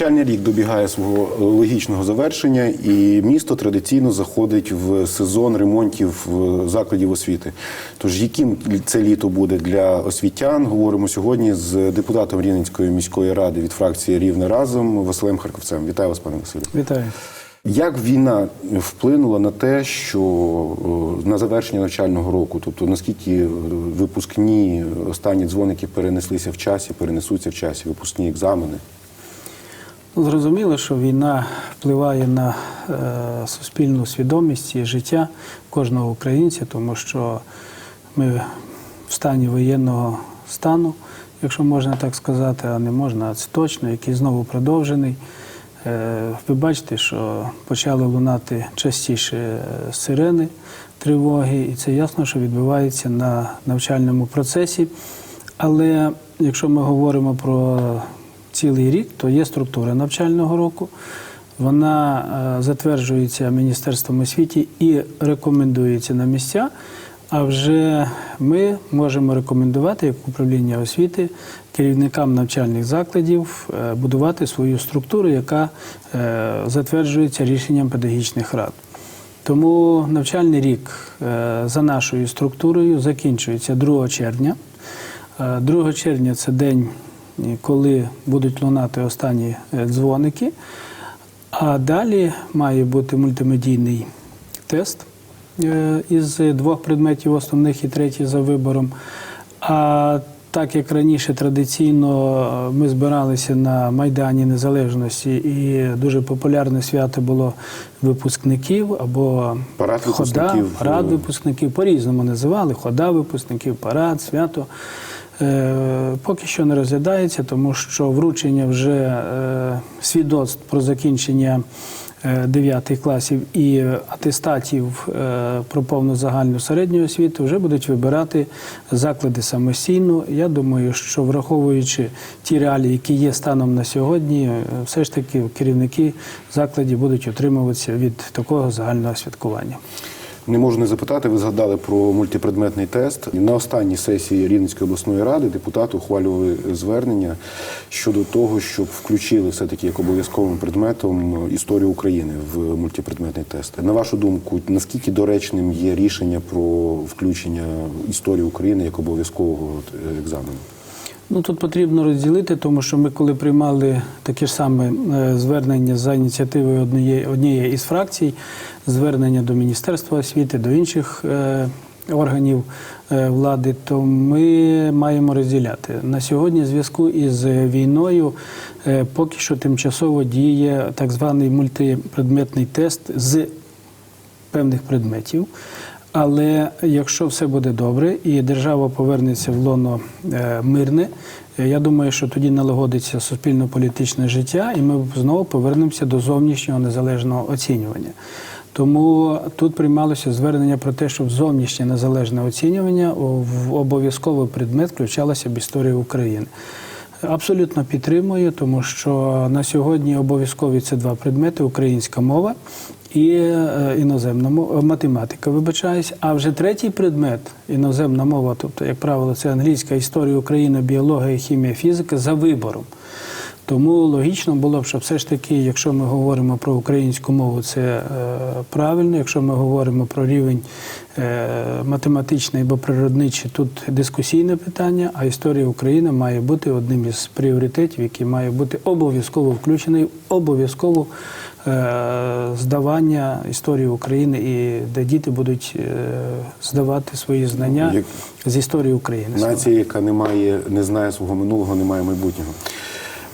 Навчальний рік добігає свого е, логічного завершення, і місто традиційно заходить в сезон ремонтів е, закладів освіти. Тож, яким це літо буде для освітян, говоримо сьогодні з депутатом Рівненської міської ради від фракції Рівне разом Василем Харковцем. Вітаю вас, пане Василю. Вітаю. Як війна вплинула на те, що е, на завершення навчального року, тобто наскільки випускні останні дзвоники перенеслися в часі, перенесуться в часі, випускні екзамени? Зрозуміло, що війна впливає на е, суспільну свідомість і життя кожного українця, тому що ми в стані воєнного стану, якщо можна так сказати, а не можна, а це точно, який знову продовжений. Е, ви бачите, що почали лунати частіше е, сирени, тривоги, і це ясно, що відбувається на навчальному процесі. Але якщо ми говоримо про цілий рік, то є структура навчального року. Вона е, затверджується Міністерством освіти і рекомендується на місця. А вже ми можемо рекомендувати як управління освіти керівникам навчальних закладів е, будувати свою структуру, яка е, затверджується рішенням педагогічних рад. Тому навчальний рік за нашою структурою закінчується 2 червня. Е, 2 червня це день, коли будуть лунати останні е, дзвоники. А далі має бути мультимедійний тест е, із двох предметів основних і третій за вибором. А так як раніше традиційно е, ми збиралися на Майдані Незалежності, і дуже популярне свято було випускників або Парад хода, випускників. парад випускників по-різному називали, хода випускників, парад, свято. Е, Поки що не розглядається, тому що вручення вже е, свідоцтв про закінчення 9 класів і атестатів е, про повну загальну середню освіту вже будуть вибирати заклади самостійно. Я думаю, що враховуючи ті реалії, які є станом на сьогодні, е, все ж таки керівники закладів будуть утримуватися від такого загального святкування. Не можу не запитати, ви згадали про мультипредметний тест. На останній сесії Рівненської обласної ради депутати ухвалювали звернення щодо того, щоб включили все-таки як обов'язковим предметом історію України в мультипредметний тест. На вашу думку, наскільки доречним є рішення про включення історії України як обов'язкового е, екзамену? Ну тут потрібно розділити, тому що ми, коли приймали таке ж саме е, звернення за ініціативою однієї, із фракцій, звернення до Міністерства освіти, до інших е, органів е, влади, то ми маємо розділяти на сьогодні. В зв'язку із війною поки що тимчасово діє так званий мультипредметний тест з певних предметів. Але якщо все буде добре і держава повернеться в лоно е, мирне, е, я думаю, що тоді налагодиться суспільно-політичне життя, і ми знову повернемося до зовнішнього незалежного оцінювання. Тому тут приймалося звернення про те, щоб зовнішнє незалежне оцінювання в обов'язковий предмет включалося б історія України. Абсолютно підтримую, тому що на сьогодні обов'язкові це два предмети: українська мова і е, іноземна мова, математика, вибачаюсь. А вже третій предмет іноземна мова, тобто, як правило, це англійська історія України, біологія, хімія, фізика за вибором. Тому логічно було б, що все ж таки, якщо ми говоримо про українську мову, це е, правильно. Якщо ми говоримо про рівень е, математичний або природничий, тут дискусійне питання, а історія України має бути одним із пріоритетів, який має бути обов'язково включений, обов'язково е, здавання історії України, і де діти будуть е, здавати свої знання Як- з історії України. Нація, яка не має, не знає свого минулого, не має майбутнього.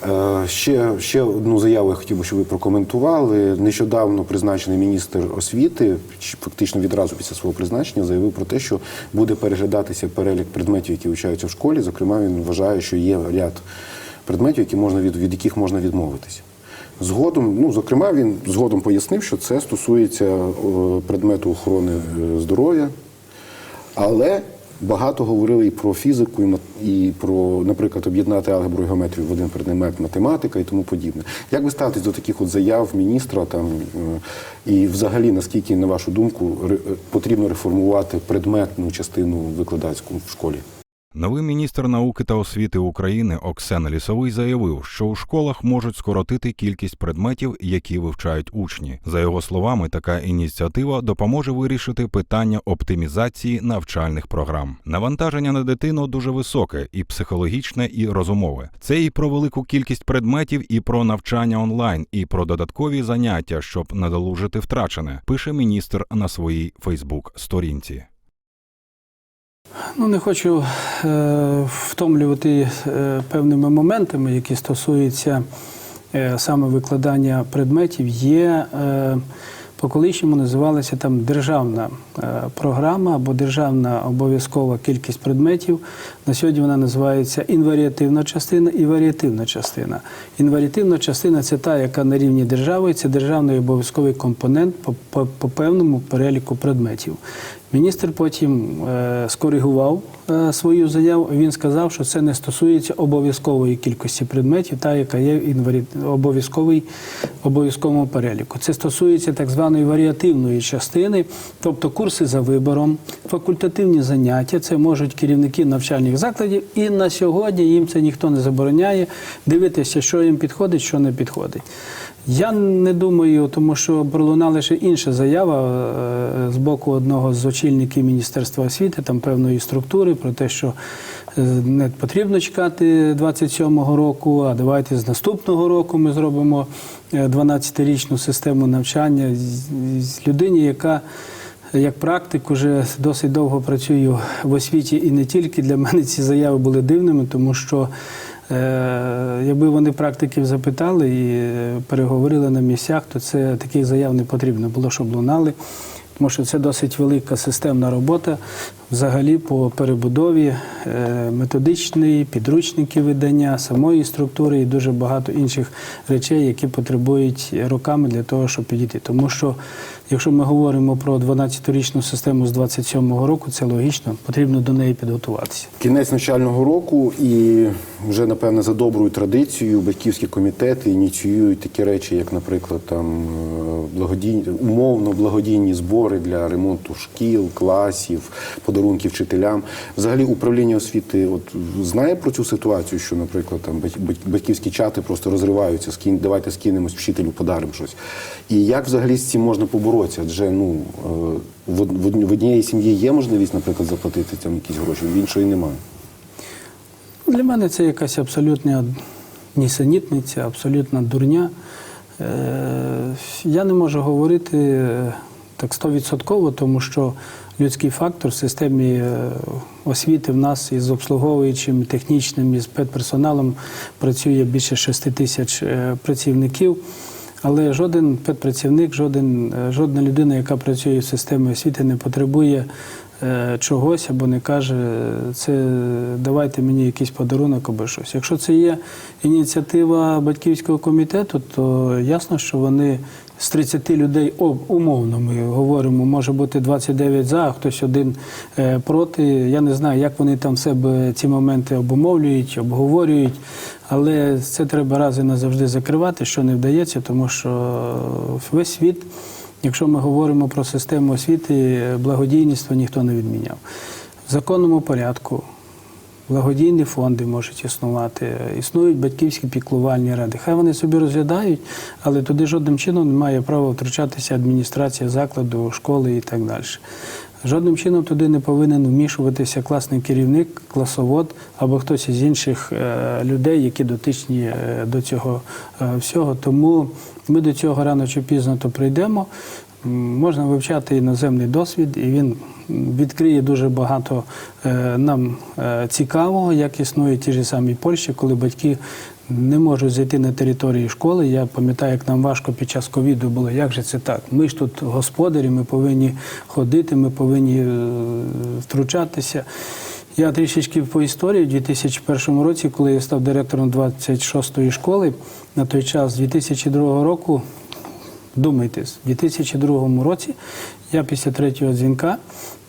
Е, Ще, ще одну заяву я хотів би, щоб ви прокоментували. Нещодавно призначений міністр освіти, фактично відразу після свого призначення, заявив про те, що буде переглядатися перелік предметів, які вивчаються в школі. Зокрема, він вважає, що є ряд предметів, які можна від, від яких можна відмовитися. Згодом, ну зокрема, він згодом пояснив, що це стосується е, предмету охорони е, здоров'я, але багато говорили і про фізику, і, і про, наприклад, об'єднати алгебру і геометрію в один предмет математика і тому подібне. Як ви ставитесь до таких от заяв міністра там е, і взагалі наскільки, на вашу думку, е, потрібно реформувати предметну частину викладацьку в школі? Новий міністр науки та освіти України Оксана Лісовий заявив, що у школах можуть скоротити кількість предметів, які вивчають учні. За його словами, така ініціатива допоможе вирішити питання оптимізації навчальних програм. Навантаження на дитину дуже високе, і психологічне, і розумове. Це і про велику кількість предметів, і про навчання онлайн, і про додаткові заняття, щоб надолужити втрачене. Пише міністр на своїй Фейсбук-сторінці. Ну, не хочу е, втомлювати е, певними моментами, які стосуються е, саме викладання предметів. Є е, по колишньому називалася там державна е, програма або державна обов'язкова кількість предметів. На сьогодні вона називається інваріативна частина і варіативна частина. Інваріативна частина це та, яка на рівні держави, це державний обов'язковий компонент по, по, по певному переліку предметів. Міністр потім е, скоригував е, свою заяву. Він сказав, що це не стосується обов'язкової кількості предметів, та яка є в обов'язковому переліку. Це стосується так званої варіативної частини, тобто курси за вибором, факультативні заняття. Це можуть керівники навчальних закладів, і на сьогодні їм це ніхто не забороняє дивитися, що їм підходить, що не підходить. Я не думаю, тому що пролунала ще інша заява е, з боку одного з очільників Міністерства освіти, там певної структури, про те, що е, не потрібно чекати 27-го року, а давайте з наступного року ми зробимо е, 12-річну систему навчання з- людині, яка як практик уже досить довго працюю в освіті, і не тільки. Для мене ці заяви були дивними, тому що е, якби вони практиків запитали і е, переговорили на місцях, то це таких заяв не потрібно було, щоб лунали. Тому що це досить велика системна робота взагалі по перебудові е, методичної, підручники видання, самої структури і дуже багато інших речей, які потребують роками для того, щоб підійти. Тому що, якщо ми говоримо про 12-річну систему з 27-го року, це логічно, потрібно до неї підготуватися. Кінець навчального року, і вже напевне за доброю традицією батьківські комітети ініціюють такі речі, як, наприклад, там е, благодійні умовно благодійні збори для ремонту шкіл, класів, подарунків вчителям. Взагалі, управління освіти от знає про цю ситуацію, що, наприклад, там бать- бать- батьківські чати просто розриваються, скинь, давайте скинемось вчителю, подаримо щось. І як взагалі з цим можна поборотися? Адже ну е, в, од- в, однієї сім'ї є можливість, наприклад, заплатити там якісь гроші, в іншої немає. Для мене це якась абсолютна нісенітниця, абсолютна дурня. Е, Я не можу говорити так стовідсотково, тому що людський фактор в системі е, освіти в нас із обслуговуючим, технічним, із педперсоналом працює більше 6 тисяч е, працівників. Але жоден педпрацівник, жоден, е, жодна людина, яка працює в системі освіти, не потребує чогось або не каже, це давайте мені якийсь подарунок або щось. Якщо це є ініціатива батьківського комітету, то ясно, що вони з 30 людей о, умовно ми говоримо, може бути 29 за, хтось один е, проти. Я не знаю, як вони там себе ці моменти обумовлюють, обговорюють. Але це треба раз і назавжди закривати, що не вдається, тому що весь світ, якщо ми говоримо про систему освіти, благодійництво ніхто не відміняв. В законному порядку благодійні фонди можуть існувати, існують батьківські піклувальні ради. Хай вони собі розглядають, але туди жодним чином не має права втручатися адміністрація закладу, школи і так далі. Жодним чином туди не повинен вмішуватися класний керівник, класовод або хтось із інших е, людей, які дотичні е, до цього е, всього. Тому ми до цього рано чи пізно то прийдемо. Можна вивчати іноземний досвід, і він відкриє дуже багато е, нам е, цікавого, як існують ті ж самі Польщі, коли батьки не можуть зайти на території школи. Я пам'ятаю, як нам важко під час ковіду було. Як же це так? Ми ж тут господарі, ми повинні ходити, ми повинні е, втручатися. Я трішечки по історії в 2001 році, коли я став директором 26-ї школи, на той час, з 2002 року, Думайтесь, у 2002 році я після третього дзвінка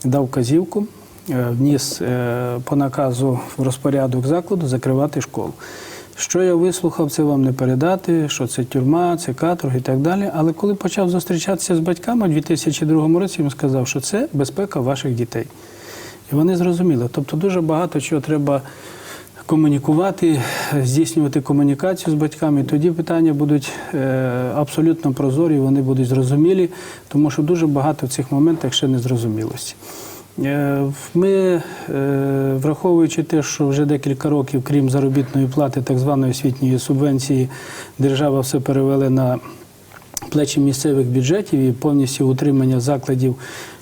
дав казівку, е, вніс е, по наказу в розпорядок закладу закривати школу. Що я вислухав, це вам не передати, що це тюрма, це каторг і так далі. Але коли почав зустрічатися з батьками у 2002 році, він сказав, що це безпека ваших дітей. І вони зрозуміли. Тобто дуже багато чого треба комунікувати, здійснювати комунікацію з батьками. Тоді питання будуть е, абсолютно прозорі, вони будуть зрозумілі, тому що дуже багато в цих моментах ще не зрозумілості. Е, Ми, е, враховуючи те, що вже декілька років, крім заробітної плати, так званої освітньої субвенції, держава все перевела на плечі місцевих бюджетів і повністю утримання закладів,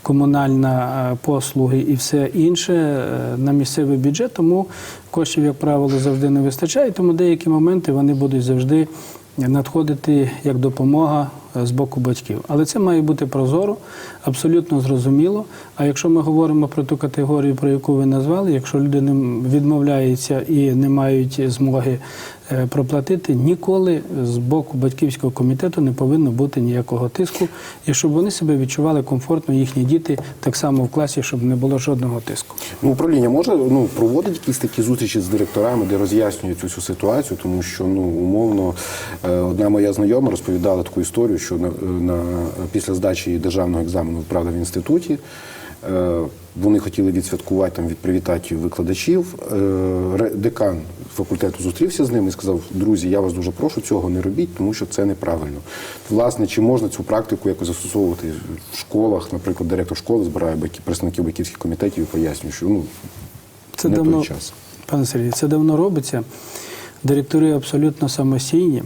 комунальна е, послуги і все інше е, на місцевий бюджет, тому коштів, як правило, завжди не вистачає, тому деякі моменти вони будуть завжди надходити як допомога з боку батьків. Але це має бути прозоро, абсолютно зрозуміло. А якщо ми говоримо про ту категорію, про яку ви назвали, якщо люди не відмовляються і не мають змоги е, проплатити, ніколи з боку батьківського комітету не повинно бути ніякого тиску, і щоб вони себе відчували комфортно, їхні діти так само в класі, щоб не було жодного тиску. Ну, управління може ну, проводить якісь такі зустрічі з директорами, де роз'яснюють цю всю ситуацію, тому що ну, умовно е, одна моя знайома розповідала таку історію, що на, на, після здачі державного екзамену, правда, в інституті. е, Вони хотіли відсвяткувати там, відпривітати викладачів. Е, Декан факультету зустрівся з ними і сказав: друзі, я вас дуже прошу, цього не робіть, тому що це неправильно. Власне, чи можна цю практику якось застосовувати в школах? Наприклад, директор школи збирає представників батьківських комітетів і пояснює, що ну Це не давно, той час. пане Сергій, це давно робиться. Директори абсолютно самостійні,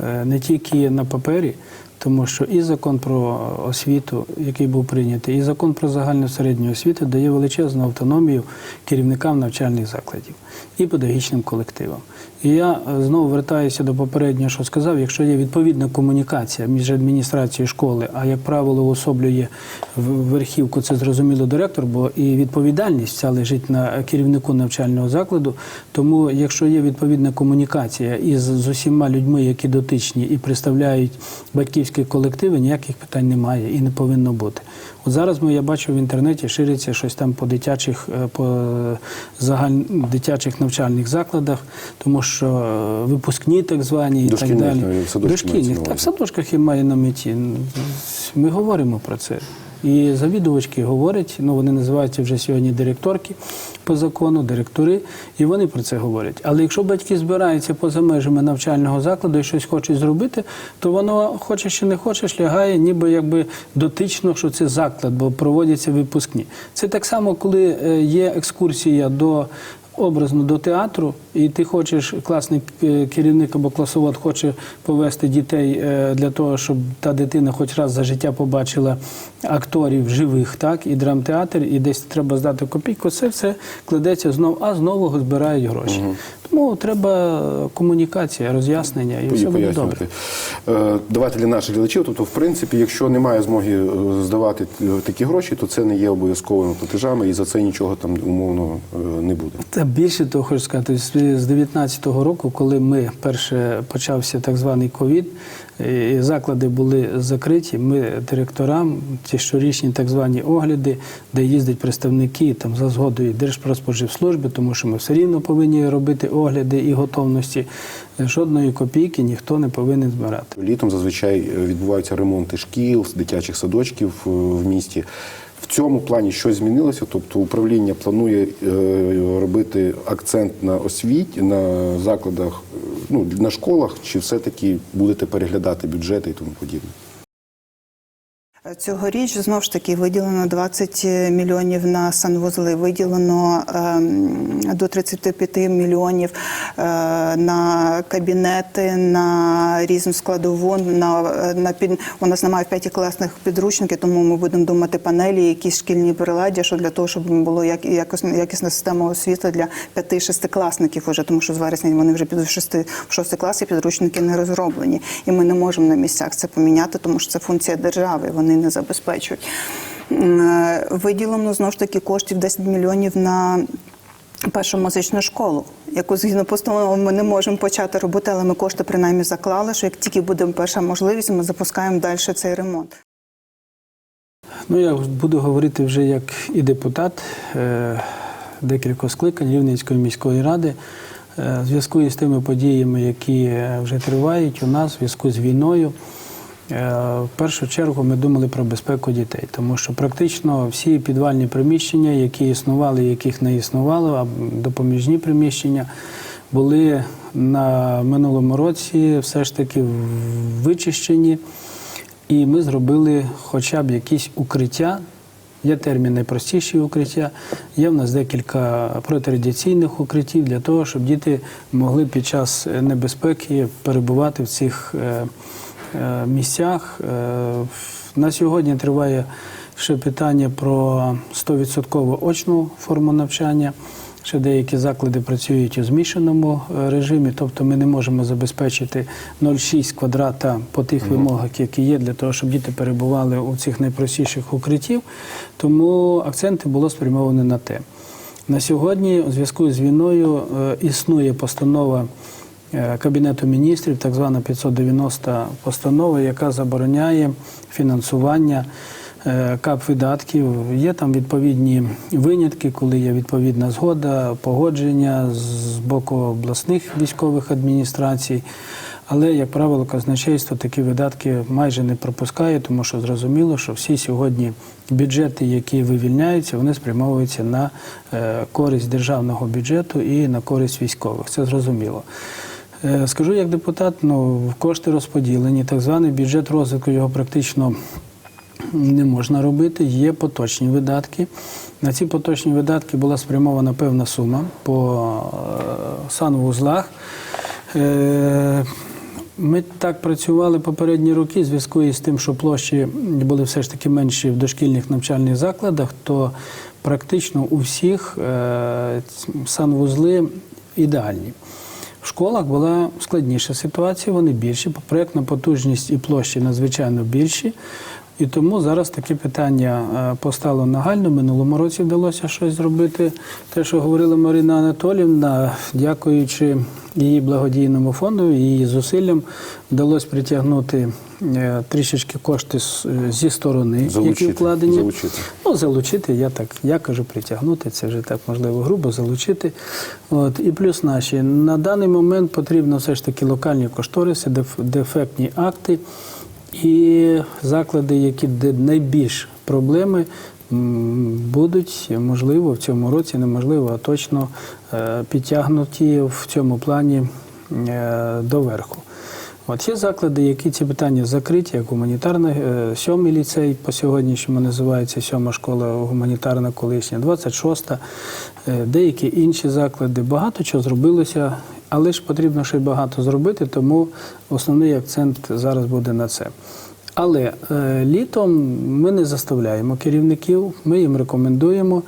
е, не тільки на папері, тому що і закон про освіту, який був прийнятий, і закон про загальну середню освіту дає величезну автономію керівникам навчальних закладів і педагогічним колективам. І я е, знову вертаюся до попереднього, що сказав, якщо є відповідна комунікація між адміністрацією школи, а як правило, уособлює верхівку, це зрозуміло директор, бо і відповідальність ця лежить на керівнику навчального закладу. Тому, якщо є відповідна комунікація із з усіма людьми, які дотичні і представляють батьківські колективи, ніяких питань немає і не повинно бути. От зараз ми я бачу в інтернеті шириться щось там по дитячих е, по загаль... дитячих навчальних закладах, тому що е, випускні так звані і так далі. навіть, в садочках Дошкільних, на та в садочках і має на меті. Ми говоримо про це. І завідувачки говорять, ну вони називаються вже сьогодні директорки по закону, директори, і вони про це говорять. Але якщо батьки збираються поза межами навчального закладу і щось хочуть зробити, то воно хочеш чи не хочеш, лягає, ніби якби дотично, що це заклад, бо проводяться випускні. Це так само, коли е, є екскурсія до образно до театру, і ти хочеш, класний е, керівник або класовод хоче повести дітей е, для того, щоб та дитина хоч раз за життя побачила акторів живих, так, і драмтеатр, і десь треба здати копійку. Це все кладеться знову, а знову збирають гроші. Тому треба комунікація, роз'яснення, і все буде добре. Е, Давати для наших глядачів. Тобто, в принципі, якщо немає змоги е, здавати е, такі гроші, то це не є обов'язковими платежами, і за це нічого там умовно не буде. Та більше того, хочу сказати, з з 19-го року, коли ми перше почався так званий ковід, і заклади були закриті. Ми директорам ці щорічні так звані огляди, де їздять представники там за згодою Держпродспоживслужби, тому що ми все рівно повинні робити огляди і готовності. Жодної копійки ніхто не повинен збирати. Літом зазвичай відбуваються ремонти шкіл, дитячих садочків е, в місті. В цьому плані щось змінилося, тобто управління планує е, робити акцент на освіті, на закладах, е, ну на школах, чи все-таки будете переглядати бюджети і тому подібне. Цьогоріч знову ж таки виділено 20 мільйонів на санвузли, виділено ем, до 35 мільйонів е, на кабінети, на різну складову. На, на під... У нас немає в п'яті класних підручників, тому ми будемо думати панелі, якісь шкільні приладдя, що для того, щоб було як, якісна система освіти для 5-6 класників уже, тому що з вересня вони вже підуть 6, в 6 класі, підручники не розроблені. І ми не можемо на місцях це поміняти, тому що це функція держави. Вони не забезпечують. Е, Виділено знову ж таки коштів 10 мільйонів на першу музичну школу, яку згідно постанови ми не можемо почати робити, але ми кошти принаймні заклали, що як тільки буде перша можливість, ми запускаємо далі цей ремонт. Ну, я буду говорити вже як і депутат е, декількох скликань Рівненської міської ради. Е, В зв'язку із тими подіями, які вже тривають у нас, в зв'язку з війною, В першу чергу ми думали про безпеку дітей, тому що практично всі підвальні приміщення, які існували, яких не існувало, а допоміжні приміщення були на минулому році все ж таки вичищені, і ми зробили хоча б якісь укриття. Є термін найпростіші укриття. Є в нас декілька протирадіаційних укриттів для того, щоб діти могли під час небезпеки перебувати в цих е, е, місцях. Е, На сьогодні триває ще питання про 100% очну форму навчання. Ще деякі заклади працюють у змішаному е, режимі, тобто ми не можемо забезпечити 0,6 квадрата по тих вимогах, які є, для того, щоб діти перебували у цих найпростіших укриттів. Тому акценти було спрямовані на те. На сьогодні, у зв'язку з війною, е, існує постанова е, Кабінету міністрів, так звана 590 постанова, яка забороняє фінансування е, кап-видатків. Є там відповідні винятки, коли є відповідна згода, погодження з боку обласних військових адміністрацій. Але, як правило, казначейство такі видатки майже не пропускає, тому що зрозуміло, що всі сьогодні бюджети, які вивільняються, вони спрямовуються на е, користь державного бюджету і на користь військових. Це зрозуміло. Е, Скажу як депутат, ну кошти розподілені, так званий бюджет розвитку його практично не можна робити. Є поточні видатки. На ці поточні видатки була спрямована певна сума по е, санвузлах. Е, Ми так працювали попередні роки в зв'язку із тим, що площі були все ж таки менші в дошкільних навчальних закладах, то практично у всіх санвузли ідеальні. В школах була складніша ситуація, вони більші, проєктна потужність і площі надзвичайно більші. І тому зараз таке питання е, постало нагально. Минулому році вдалося щось зробити. Те, що говорила Марина Анатолівна, дякуючи її благодійному фонду, її зусиллям, вдалося притягнути е, трішечки кошти зі сторони, які вкладені. залучити. Ну, залучити, я так, я кажу, притягнути, це вже так можливо грубо залучити. От, і плюс наші. На даний момент потрібно все ж таки локальні кошториси, дефектні акти і заклади, які де найбільш проблеми. Будуть можливо в цьому році, неможливо, а точно е, підтягнуті в цьому плані е, доверху. От є заклади, які ці питання закриті, як гуманітарна, е, сьомий ліцей по сьогоднішньому називається сьома школа гуманітарна колишня, 26-та, е, деякі інші заклади. Багато чого зробилося, але ж потрібно ще й багато зробити, тому основний акцент зараз буде на це. Але е, літом ми не заставляємо керівників, ми їм рекомендуємо,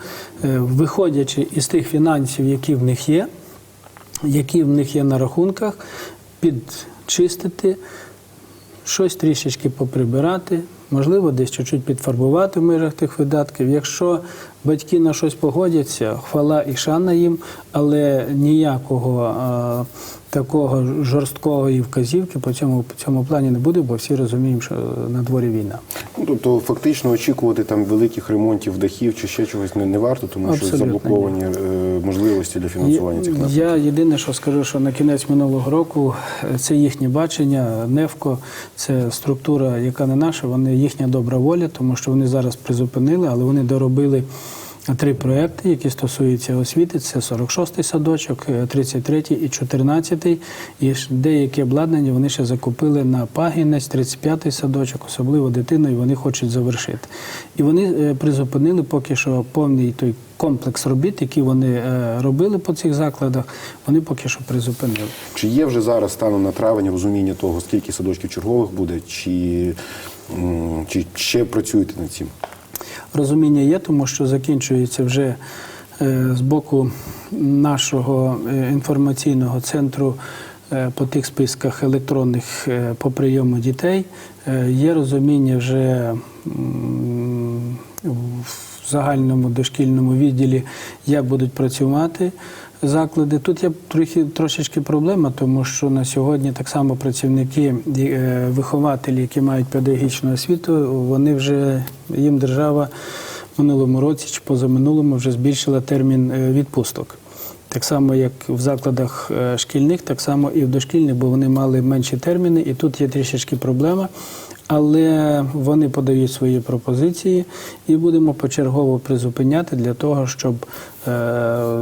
е, виходячи із тих фінансів, які в них є, які в них є на рахунках, підчистити, щось трішечки поприбирати, можливо, десь чуть-чуть підфарбувати в межах тих видатків. Якщо батьки на щось погодяться, хвала і шана їм, але ніякого а, такого жорсткої вказівки по цьому, по цьому плані не буде, бо всі розуміємо, що на дворі війна. Ну, тобто фактично очікувати там великих ремонтів дахів чи ще чогось не, не варто, тому що заблоковані е, можливості для фінансування цих напрямків. Я єдине, що скажу, що на кінець минулого року е, це їхнє бачення. НЕФКО це структура, яка не наша, вони їхня добра воля, тому що вони зараз призупинили, але вони доробили. Три проекти, які стосуються освіти, це 46-й садочок, е, 33-й і 14-й. І деякі обладнання вони ще закупили на пагінець, 35-й садочок, особливо дитину, і вони хочуть завершити. І вони е, призупинили поки що повний той комплекс робіт, які вони е, робили по цих закладах, вони поки що призупинили. Чи є вже зараз станом на травень розуміння того, скільки садочків чергових буде, чи, чи ще працюєте над цим? Розуміння є, тому що закінчується вже е, з боку нашого е, інформаційного центру е, по тих списках електронних по прийому дітей. Є розуміння вже в загальному дошкільному відділі, як будуть працювати заклади. Тут є трохи трошечки проблема, тому що на сьогодні так само працівники, е, вихователі, які мають педагогічну освіту, вони вже їм держава в минулому році чи позаминулому вже збільшила термін е, відпусток. Так само, як в закладах е, шкільних, так само і в дошкільних, бо вони мали менші терміни, і тут є трішечки проблема. Але вони подають свої пропозиції і будемо почергово призупиняти для того, щоб е,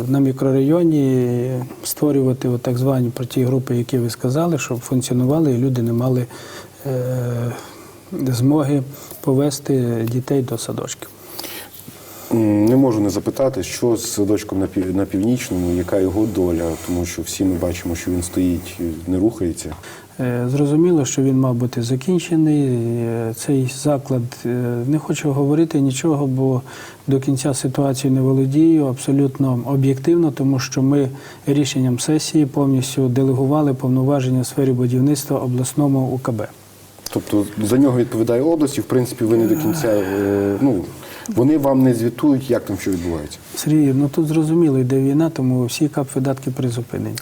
на мікрорайоні створювати так звані про ті групи, які ви сказали, щоб функціонували і люди не мали е, змоги повести дітей до садочків. Не можу не запитати, що з садочком на, на північному, яка його доля, тому що всі ми бачимо, що він стоїть, не рухається. Е, Зрозуміло, що він мав бути закінчений. Е, Цей заклад е, не хочу говорити нічого, бо до кінця ситуації не володію абсолютно об'єктивно, тому що ми рішенням сесії повністю делегували повноваження в сфері будівництва обласному УКБ. Тобто за нього відповідає область, і в принципі ви не до кінця. Ну, вони вам не звітують, як там що відбувається. Сергій, ну тут зрозуміло, йде війна, тому всі кап-видатки призупинені.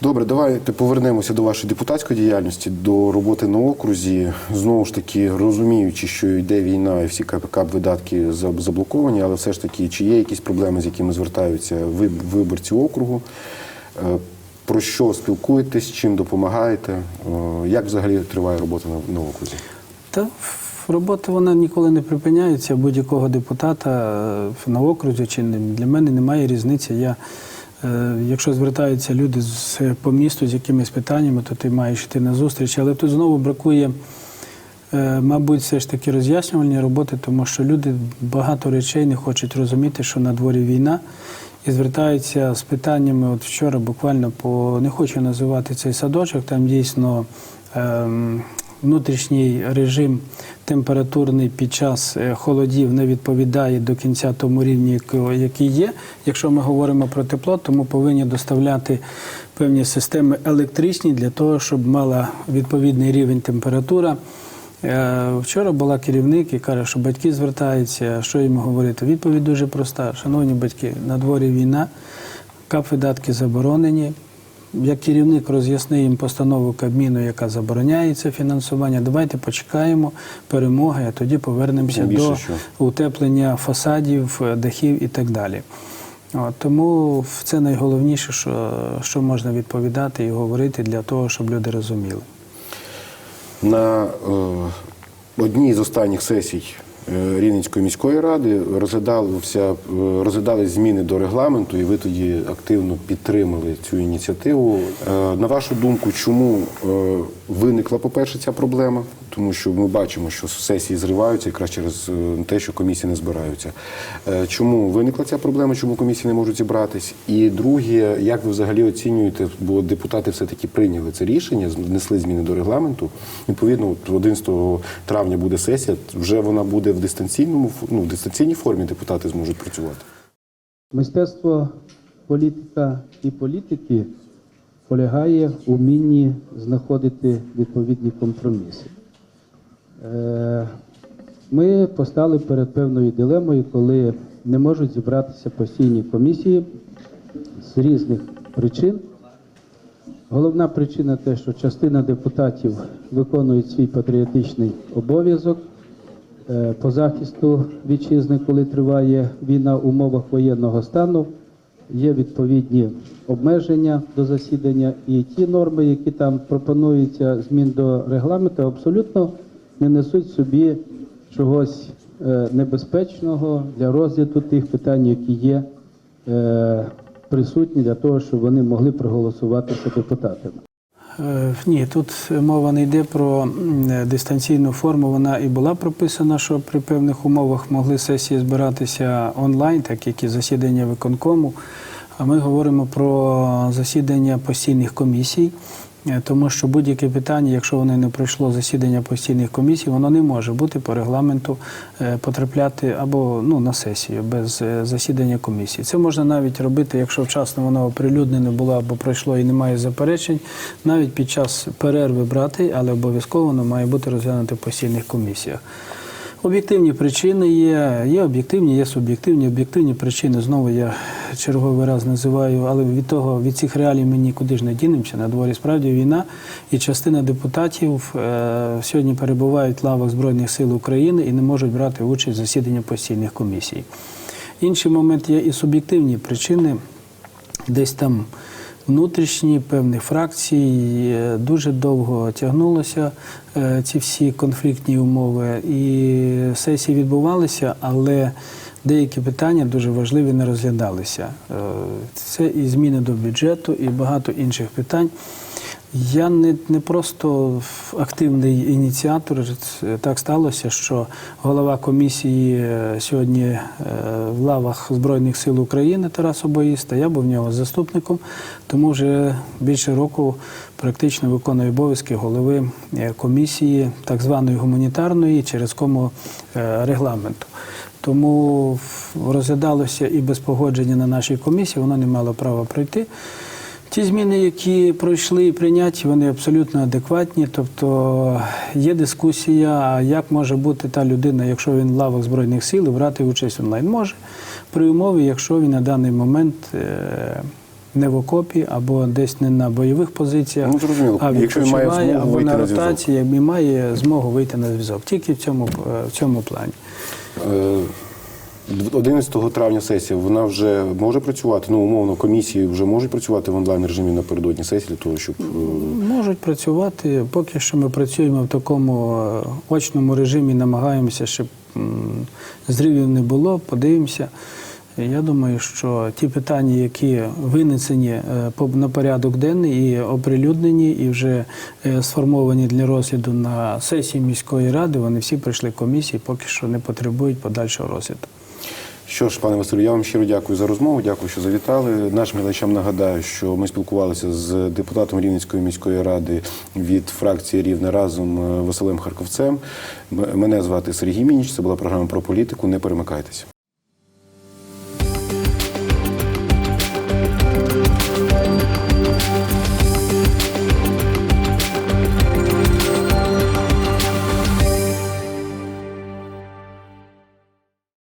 Добре, давайте повернемося до вашої депутатської діяльності, до роботи на окрузі. Знову ж таки, розуміючи, що йде війна і всі КПК видатки заблоковані, але все ж таки, чи є якісь проблеми, з якими звертаються ви- виборці округу? Е, Про що спілкуєтесь, чим допомагаєте? Е, Як взагалі триває робота на, окрузі? Та робота вона ніколи не припиняється. Будь-якого депутата е, на окрузі чи для мене немає різниці. Я, якщо звертаються люди з, по місту з якимись питаннями, то ти маєш йти на зустріч. Але тут знову бракує, е, мабуть, все ж таки роз'яснювальні роботи, тому що люди багато речей не хочуть розуміти, що на дворі війна. І звертаються з питаннями. От вчора буквально по не хочу називати цей садочок, там дійсно ем, внутрішній режим температурний під час е, холодів не відповідає до кінця тому рівні, який є. Якщо ми говоримо про тепло, тому повинні доставляти певні системи електричні для того, щоб мала відповідний рівень температура. Е, Вчора була керівник і каже, що батьки звертаються, що їм говорити. Відповідь дуже проста. Шановні батьки, на дворі війна, кап-видатки заборонені. Як керівник роз'яснив їм постанову Кабміну, яка забороняє це фінансування. Давайте почекаємо перемоги, а тоді повернемося більше, до що- утеплення фасадів, е, дахів і так далі. От, тому це найголовніше, що, що можна відповідати і говорити для того, щоб люди розуміли. На е, одній з останніх сесій Рівненської міської ради розглядалися, е, розглядали зміни до регламенту, і ви тоді активно підтримали цю ініціативу. Е, на вашу думку, чому е, виникла, по-перше, ця проблема? Тому що ми бачимо, що сесії зриваються якраз через е, те, що комісії не збираються. Е, Чому виникла ця проблема? Чому комісії не можуть зібратись? І друге, як ви взагалі оцінюєте, бо депутати все-таки прийняли це рішення, внесли зміни до регламенту. Відповідно, 11 травня буде сесія. Вже вона буде в дистанційному ну, в дистанційній формі. Депутати зможуть працювати. Мистецтво політика і політики полягає в умінні знаходити відповідні компроміси. Е, Ми постали перед певною дилемою, коли не можуть зібратися постійні комісії з різних причин. Головна причина те, що частина депутатів виконують свій патріотичний обов'язок е, по захисту вітчизни, коли триває війна в умовах воєнного стану. Є відповідні обмеження до засідання, і ті норми, які там пропонуються змін до регламенту, абсолютно не несуть собі чогось е, небезпечного для розгляду тих питань, які є е, присутні для того, щоб вони могли проголосуватися депутатами. Е, Ні, тут мова не йде про дистанційну форму. Вона і була прописана, що при певних умовах могли сесії збиратися онлайн, так як і засідання виконкому. А ми говоримо про засідання постійних комісій, тому що будь-яке питання, якщо воно не пройшло засідання постійних комісій, воно не може бути по регламенту е, потрапляти або ну, на сесію без е, засідання комісії. Це можна навіть робити, якщо вчасно воно оприлюднене було або пройшло і немає заперечень, навіть під час перерви брати, але обов'язково воно має бути розглянуто в постійних комісіях. Об'єктивні причини є, є об'єктивні, є суб'єктивні. Об'єктивні причини знову я черговий раз називаю, але від того від цих реалій ми нікуди ж не дінемося. На дворі справді війна, і частина депутатів е, сьогодні перебувають в лавах Збройних сил України і не можуть брати участь в засіданні постійних комісій. Інший момент є і суб'єктивні причини. десь там внутрішні певних фракцій. Е, Дуже довго тягнулося е, ці всі конфліктні умови. І сесії відбувалися, але деякі питання дуже важливі не розглядалися. Е, Це і зміни до бюджету, і багато інших питань. Я не, не просто активний ініціатор. Так сталося, що голова комісії е, сьогодні е, в лавах Збройних сил України Тарас Обоїст, а я був в нього заступником, тому вже більше року практично виконую обов'язки голови комісії так званої гуманітарної через кому регламенту. Тому розглядалося і без погодження на нашій комісії, воно не мало права пройти. Ті зміни, які пройшли і прийняті, вони абсолютно адекватні. Тобто є дискусія, як може бути та людина, якщо він в лавах Збройних сил, брати участь онлайн може, при умові, якщо він на даний момент е, не в окопі або десь не на бойових позиціях, Ну, зрозуміло. а Якщо він має відпочиває, або на ротації, і має змогу вийти на зв'язок. Тільки в цьому, е, в цьому плані. Е, 11 травня сесія, вона вже може працювати, ну, умовно, комісії вже можуть працювати в онлайн режимі напередодні сесії для того, щоб... е, Можуть працювати. Поки що ми працюємо в такому е, очному режимі, намагаємося, щоб зривів не було. Подивимося. Я думаю, що ті питання, які винесені е, на порядок денний і оприлюднені, і вже е, сформовані для розгляду на сесії міської ради, вони всі прийшли комісії, поки що не потребують подальшого розгляду. Що ж, пане Василю, я вам щиро дякую за розмову, дякую, що завітали. Нашим глядачам нагадаю, що ми спілкувалися з депутатом Рівненської міської ради від фракції Рівне разом е, Василем Харковцем. Мене звати Сергій Мініч. Це була програма про політику. Не перемикайтеся.